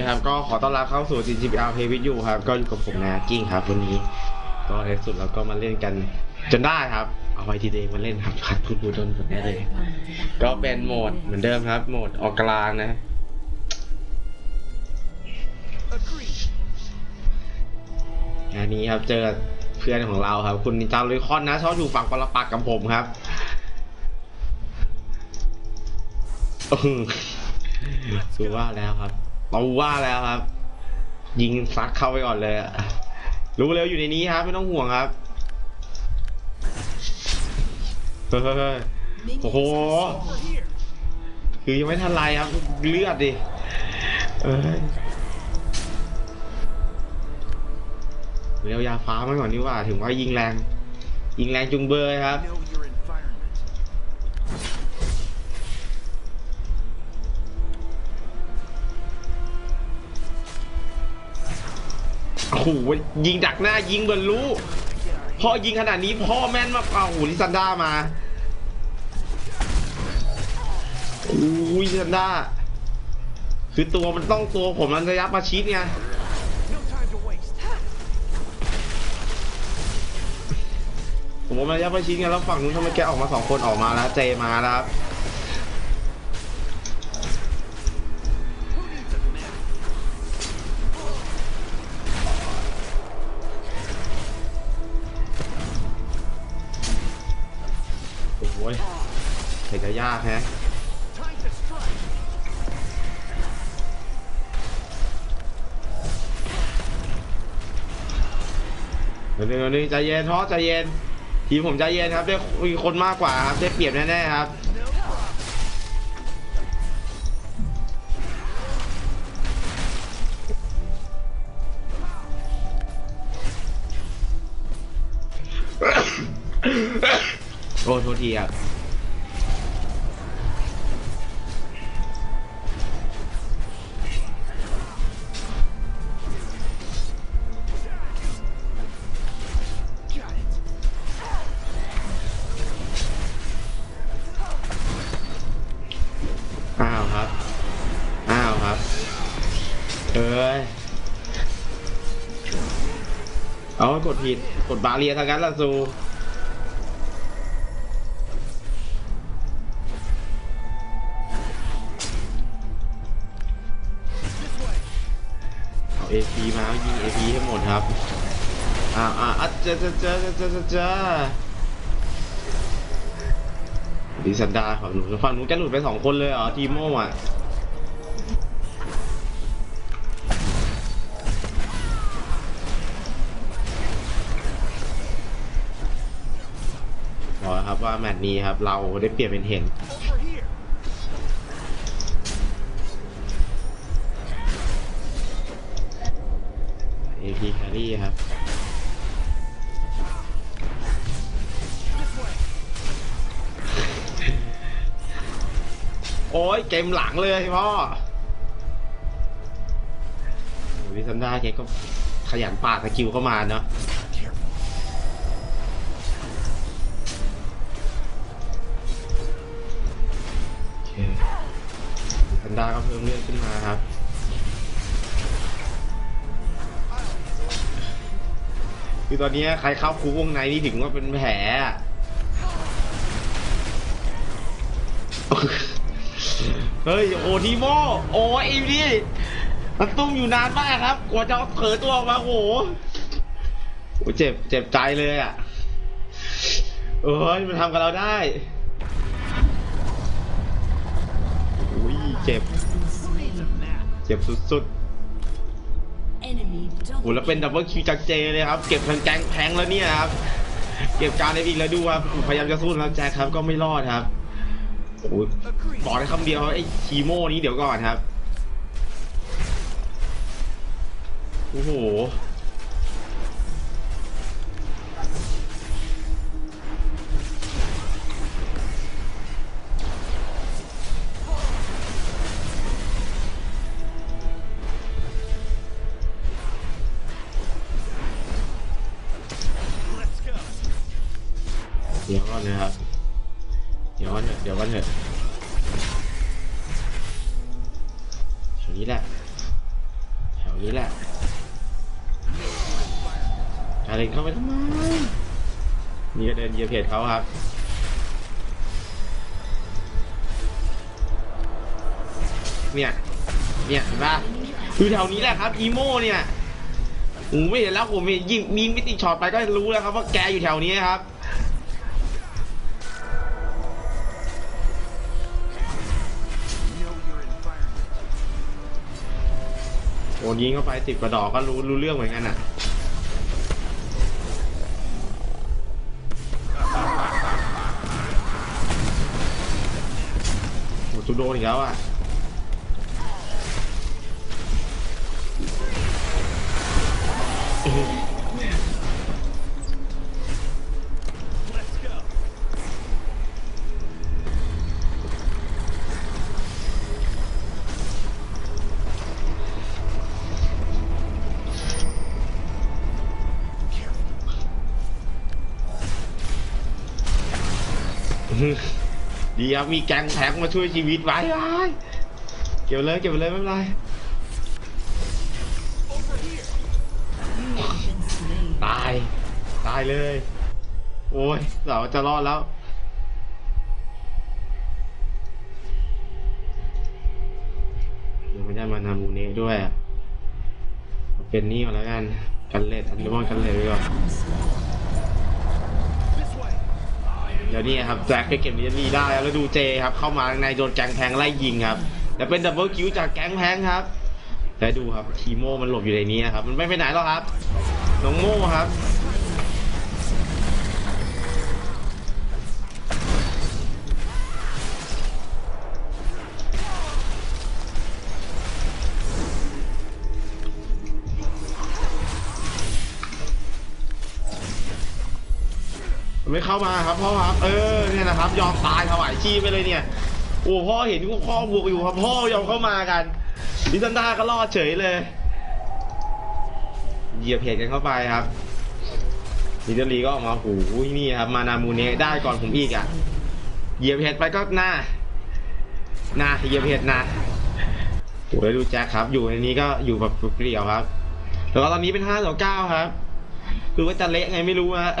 ดีครับ ก็ขอต้อนรับเข้าสู่ GGPR Play with you ครับ ก็อยู่กับผมนะกิ้งครับวันนี้ ก็ในสุดเราก็มาเล่นกันจนได้ครับ เอาไว้ทีเดย์มาเล่นครับคัดพูดบูดนหมดแน่เลย ก็เป็นโหมดเหมือนเดิมครับ โหมดออกกลางนะ อันนี้ครับเจอเพื่อนของเราครับ คุณนิจาลุยคอนนะชอบอยู่ฝั่งปรปักกับผมครับอื้อดูว่าแล้วครับ เราว่าแล้วครับ ยิงซักเข้าไปก่อนเลยอะรู้เร็วอยู่ในนี้ครับ ไม่ต้องห่วงครับเฮ้ยเฮ้ยเฮ้ยโอ้โหคือยังไม่ทันไรครับ เลือดดิเอ้ยเร็วยาฟ้ามาก่อนดีกว่า ถึงว่ายิงแรง ยิงแรงจุงเบยครับ โหยิงดักหน้ายิงบนรู้พ่อยิงขนาดนี้พ่อแม่นมากเอาโอ้โหลิซันด้ามาโอ้ยลิซันด้าคือตัวมันต้องตัวผมมันระยะประชิดไงผมามันระยะประชิดไงแล้วฝั่งนู้นทำไมแกออกมาสองคนออกมาแล้วเจมาแล้ว เห็นจะยากแฮะเดี๋ยวเดี๋ยวนึงใจเย็นท้อใจเย็น ทีมผมใจเย็นครับได้มีคนมากกว่าครับได้เปรียบแน่ๆครับโอ้โทษทีครับ กดผิด กดบาเรียทางนั้นละซูเอาเอพีมายิงเอพีให้หมดครับอ้าวอ้าวอะเจ้าเจ้าเจ้าเจ้าเจ้าเจ้าดิซันดาฝั่งหนูฝั่งหนูแกหลุดไปสองคนเลยเหรอทีโม่อะ ว่าแมตช์นี้ครับ เราได้เปรียบเป็นเห็นเอพีแครี่ครับโอ้ยเกมหลังเลยพ่อโอ้วิซันดาแกก็ขยันปาดสกิลเข้ามาเนาะ ซันดาก็เพิ่อดขึ้นมาครับคือตอนนี้ใครเข้าคุกวงในนี่ถึงว่าเป็นแผลเฮ้ยโอทีโมโอ้ยอีนี่มันตุ้มอยู่นานมากครับ กว่าจะเผยตัวออกมาโอ้โหโอ้เจ็บเจ็บใจเลยอะเอ้ยมันทำกับเราได้โอ้ยเจ็บ จ็บสุด Enemy ๆโอ้ double แล้วเป็นดับเบิลคิวจากเจเลยครับ เก็บทั้งแกงแพงแล้วเนี่ยครับ เก็บการในอีกแล้วดูครับพยายามจะสู้แล้วแจ็คครับก็ไม่รอดครับโอ้ย Agreed. บอกได้คำเดียวครับไอ้คีโม่นี้เดี๋ยวก่อนครับ โอ้โห ดี๋ยวก่อนนะครับ เดี๋ยวก่อนเถอะเดี๋ยวก่อนเถอะแถวนี้แหละ แถวนี้แหละการเล่นเข้าไปทำไมนี่ก็เดินเยียบเพจเขาครับเนี่ยเนี่ยเห็นปะคือแถวนี้แหละครับอีโมเนี่ยโอ้ไม่เห็นแล้วผมยิงยิงมิติช็อตไปก็รู้แล้วครับว่าแกอยู่แถวนี้ครับ โอ้ยิงเข้าไปสิบกระดอกก็รู้รู้เรื่องเหมือนกันอะโหจูโดนอีกแล้วอะอ ดีครับมีแกงแท็กมาช่วยชีวิตไว้ไว้เก็บเลยเก็บเลยไม่เป็นไรตายตายเลย โอ้ยเราจะรอดแล้วยังไม่ได้มานามูเนะด้วยเป็นนี่ก่อนแล้วกันกันเลดอันนี้มอนกันเลดไปก่อน เดี๋ยวนี้ครับแจ็คไปเก็บนิยลีได้แล้วดูเจครับเข้ามาในโดนแกงแพงไล่ยิงครับแล้วเป็นดับเบิลคิวจากแก๊งแพงครับแล้วดูครับทีโมมันหลบอยู่ในนี้ครับมันไม่ไปไหนหรอกครับน้องโม่ครับ ไม่เข้ามาครับพ่อครับ เออเนี่ยนะครับ ยอมตายถวายชีพไปเลยเนี่ยโอ้พ่อเห็นพ่อบวกอยู่ครับพ่อยอมเข้ามากันดิซันดาก็รอดเฉยเลยเหยียบเพจกันเข้าไปครับนิเดอรีก็ออกมาโอ้โหนี่ครับ มานามูเนได้ก่อนผมอีกอะเหยียบเพจไปก็หน้าหน้าเหยียบเพจหน้าโอ้ยดูแจ็คครับ อยู่ในนี้ก็อยู่แบบเปลี่ยวครับ แล้วตอนนี้เป็นห้าต่อเก้าครับ คือว่าจะเละไงไม่รู้ฮะ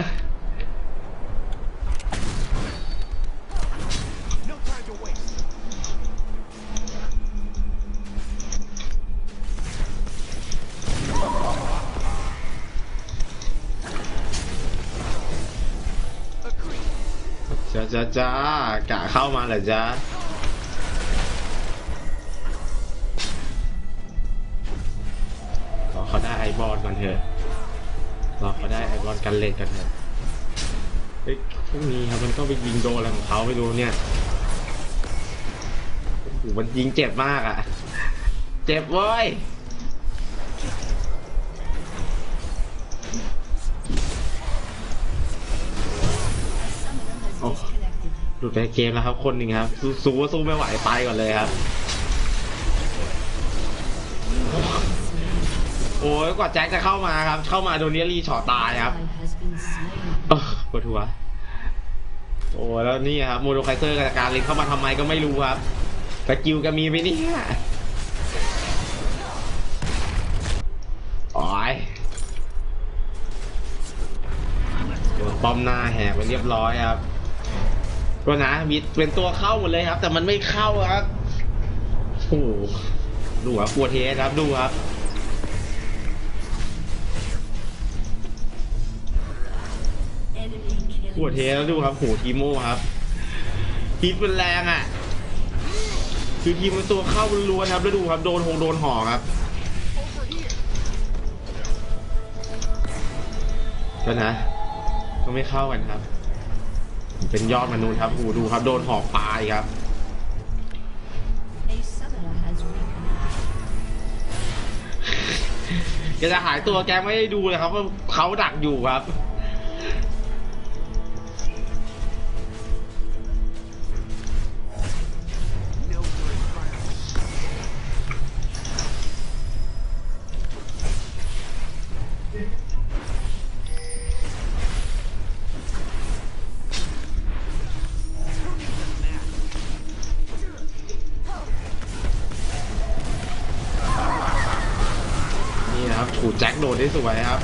จ้าจ้ากะเข้ามาเหรอจ้ารอเขาได้ไอบอลก่อนเถอะรอเขาได้ไอบอลกันเล่นกันเถอะเฮ้ยพวกนี้ครับมันก็ไปยิงโดนอะไรของเขาไม่รู้เนี่ยโอ้โหมันยิงเจ็บมากอะ เจ็บเว้ย หลุดไปเกมแล้วครับ คนหนึ่งครับสู้สู้ว่าสู้ไม่ไหวไปก่อนเลยครับ โอ้ยกว่าแจ็คจะเข้ามาครับ เข้ามาโดนเนียรีช็อตตายครับปวดหัวโอ้แล้วนี่ครับโมโดไคเซอร์กับการเล็งเข้ามาทำไมก็ไม่รู้ครับสกิลกันมีไหมเนี่ยโอ้ยป้อมหน้าแหกไปเรียบร้อยครับ ก็นะมีเป็นตัวเข้าหมดเลยครับ แต่มันไม่เข้าครับโอ้โหดูครับปวดเทสครับดูครับปวดเทสแล้วดูครับโหทีโม่ครับฮิตเป็นแรงอะ คือทีมมันตัวเข้าล้วนครับแล้วดูครับโดนหงโดนห่อครับก็นะก็ไม่เข้ากันครับ เป็นยอดมนุษย์ครับโอ้โหดูครับ โดนหอกปลายครับ A summoner has reconnected. แกจะหายตัวแกไม่ได้ดูเลยครับว่าเขาดักอยู่ครับ ได้สวยครับ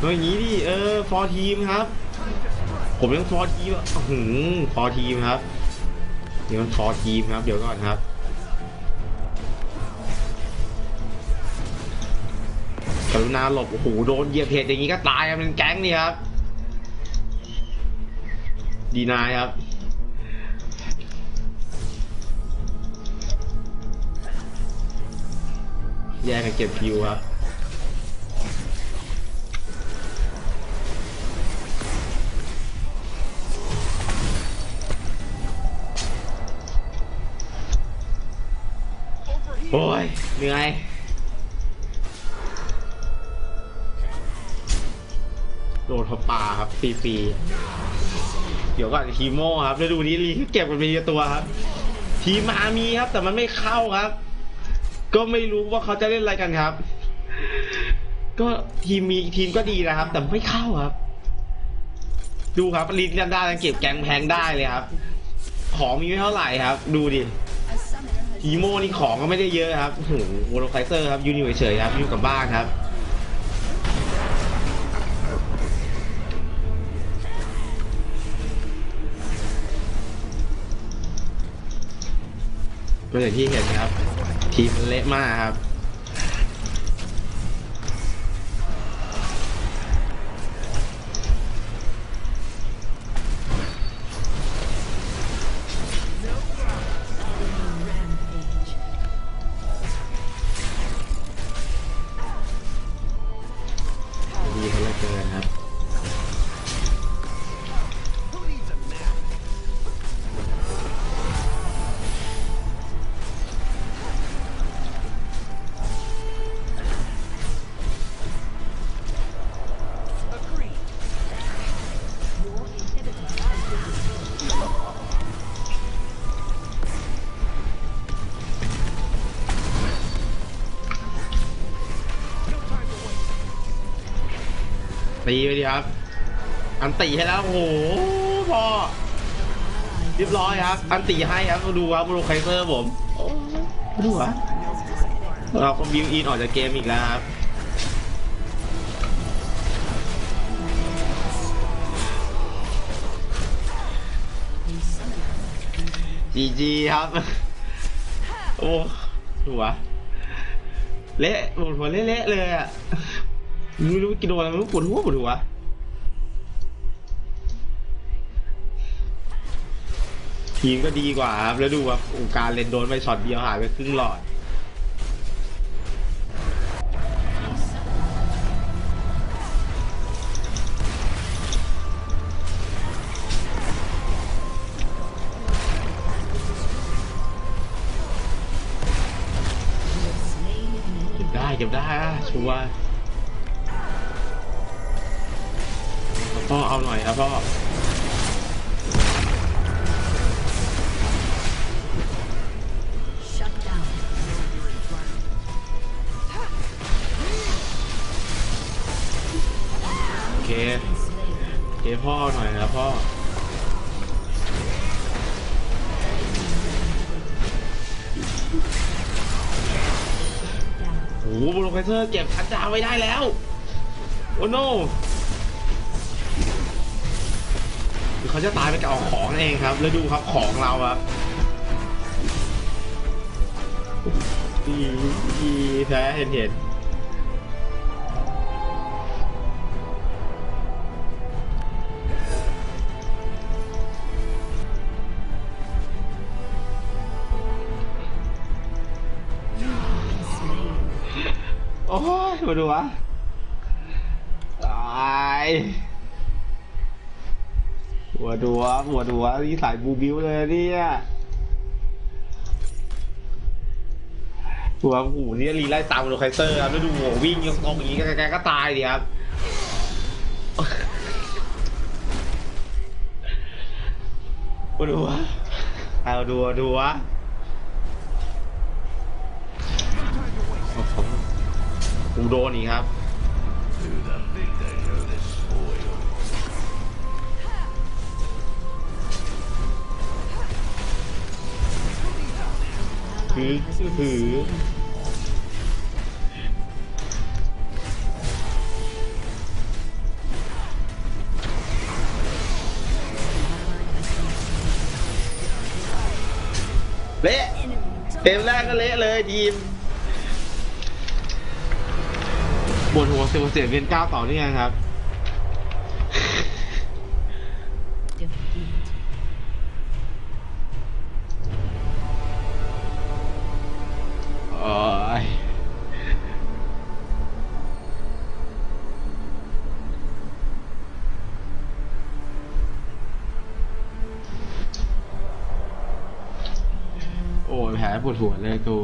เฮ้ยอย่างนี้ดิเออฟอร์ทีมครับ ผมยังฟอร์ทีมอะอื้อหือฟอร์ทีมครับ เดี๋ยวมันฟอร์ทีมครับ เดี๋ยวก่อนครับกรุณาหลบโอ้โหโดนเหยียบเพจอย่างนี้ก็ตายครับเป็นแก๊งนี่ครับ ดีนายครับแยกกันเก็บคิวครับ โอ้ยเหนื่อยโดนเขาป่าครับฟรีๆเดี๋ยวก่อนทีโม่ครับแล้วดูนี้ลีเก็บกันเป็นตัวครับ ทีมมามีครับ แต่มันไม่เข้าครับ ก็ไม่รู้ว่าเขาจะเล่นอะไรกันครับ ก็ทีมมีทีมก็ดีนะครับ แต่ไม่เข้าครับ ดูครับลีดเล่นได้ยังเก็บแกงแพงได้เลยครับ ของมีไม่เท่าไหร่ครับ ดูดิ ฮีโมนี่ของก็ไม่ได้เยอะครับโอ้โหโมโนไคเซอร์ครับยูนิเฉยๆครับอยู่กับบ้านครับ ก็อย่างที่เห็นครับ ทีมมันเละมากครับ ตีไปดีครับ อันตีให้แล้วโอ้โหพอเรียบร้อยครับ อันตีให้ครับมาดูครับโวโลไคเซอร์ผมโอ้ดูวะเราก็บิวอินออกจากเกมอีกแล้วครับ a summoner. จีจีครับ โอ้หัวเละปวดหัวเละๆเลยอะ ไม่รู้กินโดนอะไรไม่รู้ปวดหัวปวดหัวทีมก็ดีกว่าครับแล้วดูครับโอ้การเล่นโดนไปช็อตเดียวหายไปครึ่งหลอดเก็บได้เก็บได้ชัวร์ พ่อเอาหน่อยครับพ่อโอเคเคพ่อเอาหน่อยครับพ่อโอ้โหโปรไฟเซอร์เก็บทันดาวไว้ได้แล้ว โอ้โน คือเขาจะตายไปกับเอาของเองครับ แล้วดูครับของเราครับดีดีแท้เห็นเห็นโอ้ยมาดูวะตาย หัวดัวหัวดัวนี่สายบูบิวเลยเนี่ยหัวหูนี่รีไล่ตามโลไคเซอร์ครับแล้วดูหัววิ่งยังตรงอย่างนี้แกก็ตายดิครับมาดูวเอาดูวดูวะ No time to waste. โอ้โหกูโดนอีกครับ ถือถือเละเต็มแรกก็เละเลยทีมปวดหัวเสียวเสียเงินเก้าต่อเนื่ไงครับ ปวดหัวเลยกู